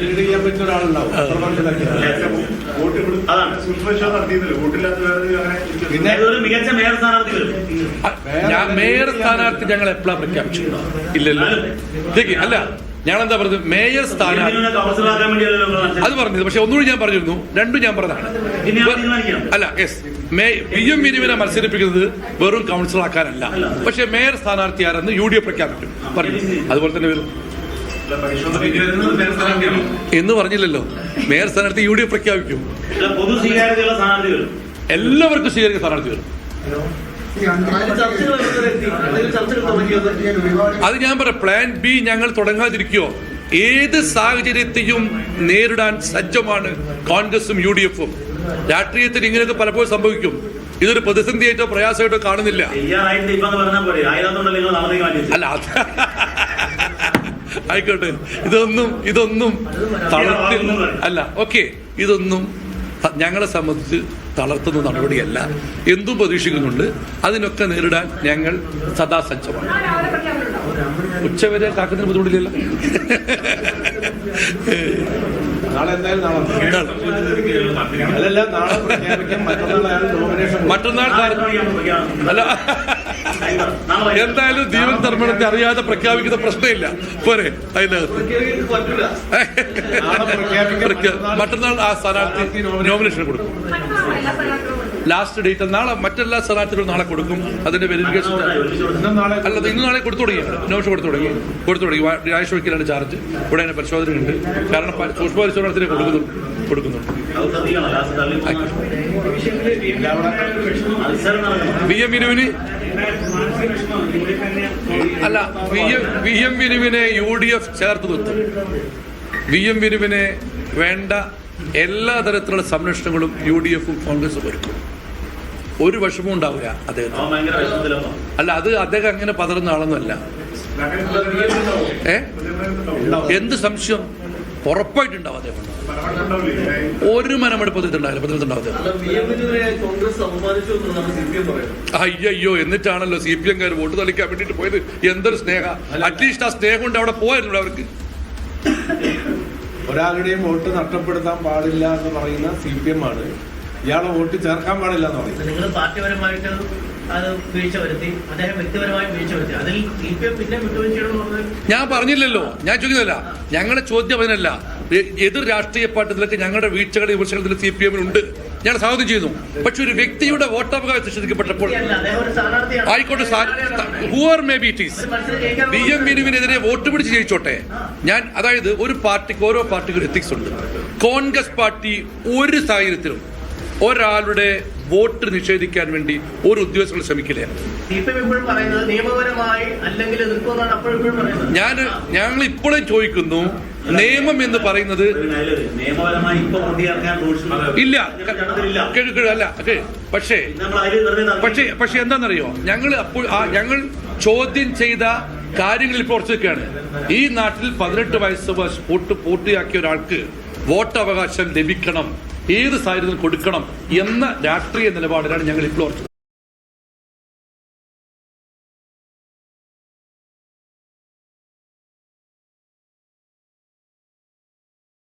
Lead ചെയ്യാൻ പറ്റുന്ന ഒരാളുണ്ടാവും. പിന്നെ ഞാൻ മേയർ സ്ഥാനാർത്ഥി ഞങ്ങൾ എപ്പോഴാ പ്രഖ്യാപിച്ചു? ഇല്ലല്ലോ. അല്ല ഞാൻ എന്താ പറഞ്ഞത്? മേയർ സ്ഥാനാർത്ഥി അത് പറഞ്ഞത് പക്ഷെ ഒന്നുകൂടി ഞാൻ പറഞ്ഞിരുന്നു. രണ്ടും ഞാൻ പറഞ്ഞതാണ്. ഇനി ഞാൻ തീരുമാനിക്കാം. അല്ല യെസ് പി എം വിനുവിനെ മത്സരിപ്പിക്കുന്നത് വെറും കൗൺസിലർ ആക്കാനല്ല. പക്ഷെ മേയർ സ്ഥാനാർത്ഥി ആരെന്ന് യു ഡി എഫ് പ്രഖ്യാപിക്കും. പറഞ്ഞു അതുപോലെ തന്നെ വരും. എന്ന് പറഞ്ഞില്ലല്ലോ. മേയർ സ്ഥാനാർത്ഥി യു ഡി എഫ് പ്രഖ്യാപിക്കും. എല്ലാവർക്കും സ്വീകരിക്കുന്ന സ്ഥാനാർത്ഥികൾ. അത് ഞാൻ പറയാം. പ്ലാൻ ബി ഞങ്ങൾ തുടങ്ങാതിരിക്കോ. ഏത് സാഹചര്യത്തെയും നേരിടാൻ സജ്ജമാണ് കോൺഗ്രസും യു ഡി എഫും. രാഷ്ട്രീയത്തിൽ ഇങ്ങനെയൊക്കെ പലപ്പോഴും സംഭവിക്കും. ഇതൊരു പ്രതിസന്ധിയായിട്ടോ പ്രയാസമായിട്ടോ കാണുന്നില്ല. അല്ല അത് ആയിക്കോട്ടെ. ഇതൊന്നും ഇതൊന്നും തളർത്തി അല്ല ഓക്കെ. ഇതൊന്നും ഞങ്ങളെ സംബന്ധിച്ച് തളർത്തുന്ന നടപടിയല്ല. എന്തും പ്രതീക്ഷിക്കുന്നുണ്ട്. അതിനൊക്കെ നേരിടാൻ ഞങ്ങൾ സദാസജ്ജമാണ്. ഉച്ചവരെ കാക്കുന്നതിന് ബുദ്ധിമുട്ടില്ലല്ലോ. നാളെ എന്തായാലും നാളെ അല്ലല്ല നാളെ പ്രഖ്യാപിക്കും. മറ്റന്നാൾ അയാൾ നോമിനേഷൻ? അല്ല. എന്തായാലും ദീപൻ ധർമ്മണത്തെ അറിയാതെ പ്രഖ്യാപിക്കുന്ന പ്രശ്നമില്ല. പോരെ അതിനകത്ത്. മറ്റന്നാൾ ആ സ്ഥാനാർത്ഥി നോമിനേഷൻ കൊടുക്കും. ലാസ്റ്റ് ഡേറ്റ് നാളെ മറ്റെല്ലാ സ്ഥാനാർത്ഥികളും നാളെ കൊടുക്കും. അതിന്റെ വെരിഫിക്കേഷൻ അല്ലാതെ അല്ല ഇന്ന് നാളെ കൊടുത്തു തുടങ്ങി. നോമിനേഷൻ കൊടുത്തു തുടങ്ങി. കൊടുത്തു തുടങ്ങി. ആഴ്ച വയ്ക്കലാണ് ചാർജ് ഇവിടെ അതിന് പരിശോധനയുണ്ട്. കാരണം സൂക്ഷ്മ പരിശോധനത്തിന് കൊടുക്കുന്നു. കൊടുക്കുന്നുണ്ട് വി എം വിനുവിന് അല്ല വി എം വിനുവിനെ യു ഡി എഫ് ചേർത്ത് നിർത്തും. വി എം വിനുവിനെ വേണ്ട എല്ലാ തരത്തിലുള്ള സംരക്ഷണങ്ങളും യു ഡി എഫും കോൺഗ്രസും ഒരുക്കും. ഒരു വിഷമവും ഉണ്ടാവില്ല അദ്ദേഹത്തിന്. അല്ല അത് അദ്ദേഹം അങ്ങനെ പതറുന്ന ആളൊന്നുമല്ല. ഏ? എന്ത് സംശയം? ഉറപ്പായിട്ടുണ്ടാവും അദ്ദേഹം ഒരു മനമെടുപ്പ് അയ്യോ എന്നിട്ടാണല്ലോ സി പി എംകാർ വോട്ട് തളിക്കാൻ വേണ്ടിട്ട് പോയത്? എന്തൊരു സ്നേഹ. അറ്റ്ലീസ്റ്റ് ആ സ്നേഹം കൊണ്ട് അവിടെ പോയായിരുന്നു അവർക്ക്. ഒരാളുടെയും വോട്ട് നഷ്ടപ്പെടുത്താൻ പാടില്ല എന്ന് പറയുന്ന സി പി എം ആണ്. ഇയാളെ വോട്ട് ചേർക്കാൻ പാടില്ല എന്ന് പറയും. നിങ്ങൾ പാർട്ടിപരമായിട്ട് അത് വീഴ്ച വരുത്തി അദ്ദേഹം വ്യക്തിപരമായി വീഴ്ച വരുത്തി. അതിൽ സി പി എം പിന്നെ ഞാൻ പറഞ്ഞില്ലല്ലോ. ഞാൻ ചോദിക്കുന്നില്ല ഞങ്ങളുടെ ചോദ്യം അതിനല്ല. എതിർ രാഷ്ട്രീയ പാർട്ടികളൊക്കെ ഞങ്ങളുടെ വീഴ്ചകളുടെ വിമർശനത്തിൽ സി പി എമ്മിനുണ്ട് ഞാൻ സ്വാഗതം ചെയ്യുന്നു. പക്ഷെ ഒരു വ്യക്തിയുടെ വോട്ടവകാശം നിഷേധിക്കപ്പെട്ടപ്പോൾ ആയിക്കോട്ടെ whoever may it is B M വിനുവിനെതിരെ vote പിടിച്ച് ജയിച്ചോട്ടെ. ഞാൻ അതായത് ഒരു പാർട്ടിക്ക് ഓരോ പാർട്ടിക്കും എത്തിക്സ് ഉണ്ട്. കോൺഗ്രസ് പാർട്ടി ഒരു സാഹചര്യത്തിലും ഒരാളുടെ വോട്ട് നിഷേധിക്കാൻ വേണ്ടി ഒരു ഉദ്യോഗസ്ഥർ ശ്രമിക്കില്ല? ഞാൻ ഞങ്ങൾ ഇപ്പോഴും ചോദിക്കുന്നു നിയമം എന്ന് പറയുന്നത് ഇല്ല. അല്ല പക്ഷേ പക്ഷേ പക്ഷെ എന്താണെന്നറിയോ? ഞങ്ങൾ അപ്പോൾ ഞങ്ങൾ ചോദ്യം ചെയ്ത കാര്യങ്ങൾ ഇപ്പോൾ ഉറച്ചിരിക്കുകയാണ് ഈ നാട്ടിൽ പതിനെട്ട് വയസ്സ് പൂട്ട് വോട്ട് പൂർത്തിയാക്കിയ ഒരാൾക്ക് വോട്ടവകാശം ലഭിക്കണം. ഏത് സാഹചര്യത്തിൽ കൊടുക്കണം എന്ന രാഷ്ട്രീയ നിലപാടിലാണ് ഞങ്ങൾ ഇപ്പോൾ